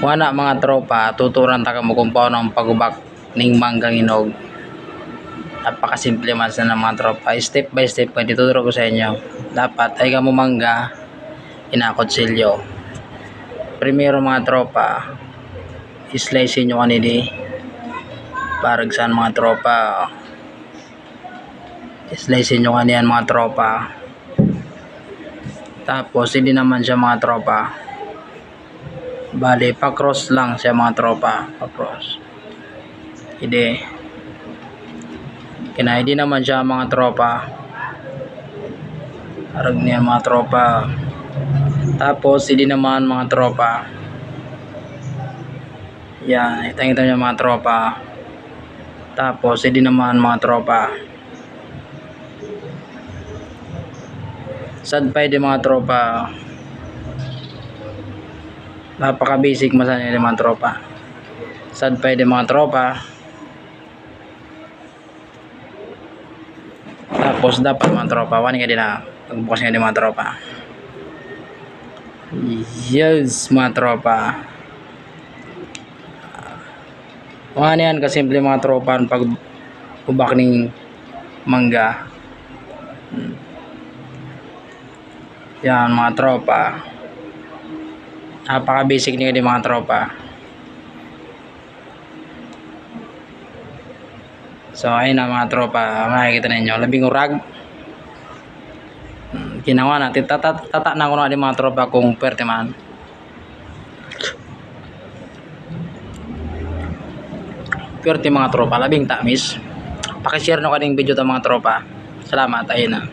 Wala mga tropa, tuturan ta mo kung paano ang pagubak ning manggang inog. Napakasimple man sa ng mga tropa. Step by step ko dituturo ko sa inyo. Dapat ay kamo mangga inakotsilyo. Primero mga tropa, slice nyo kanini. Parag saan mga tropa. Slice nyo kaniyan mga tropa. Tapos hindi naman siya mga tropa. Bali, pa-cross lang siya mga tropa. Pa-cross. Hindi. Kina, hindi naman siya mga tropa. Arag niya mga tropa. Tapos, hindi naman mga tropa. Yan, itang-ita niya mga tropa. Tapos, hindi naman mga tropa. Sad pa yung mga tropa. Napaka basic masan yung mga tropa. Sad pa yung mga tropa. Tapos dapat mga tropa, wani ka din na pagbukas nga din mga tropa. Yes, mga tropa. Mga yan kasimple mga tropa pag ubak ning mangga. Hmm. Yan mga tropa. Napaka basic niya din mga tropa. So ayun na mga tropa, makikita ninyo, labing urag. Hmm, Ginawa natin, tata, tata na ko na din mga tropa kung pwerte man. Pwerte mga tropa, labing tamis. Pakishare no kaning video ta mga tropa. Salamat, ayun na.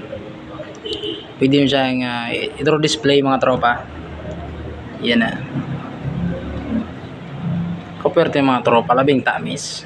Pwede nyo siyang uh, ito display mga tropa. Yan na. Kapwerte mga tropa, labing tamis.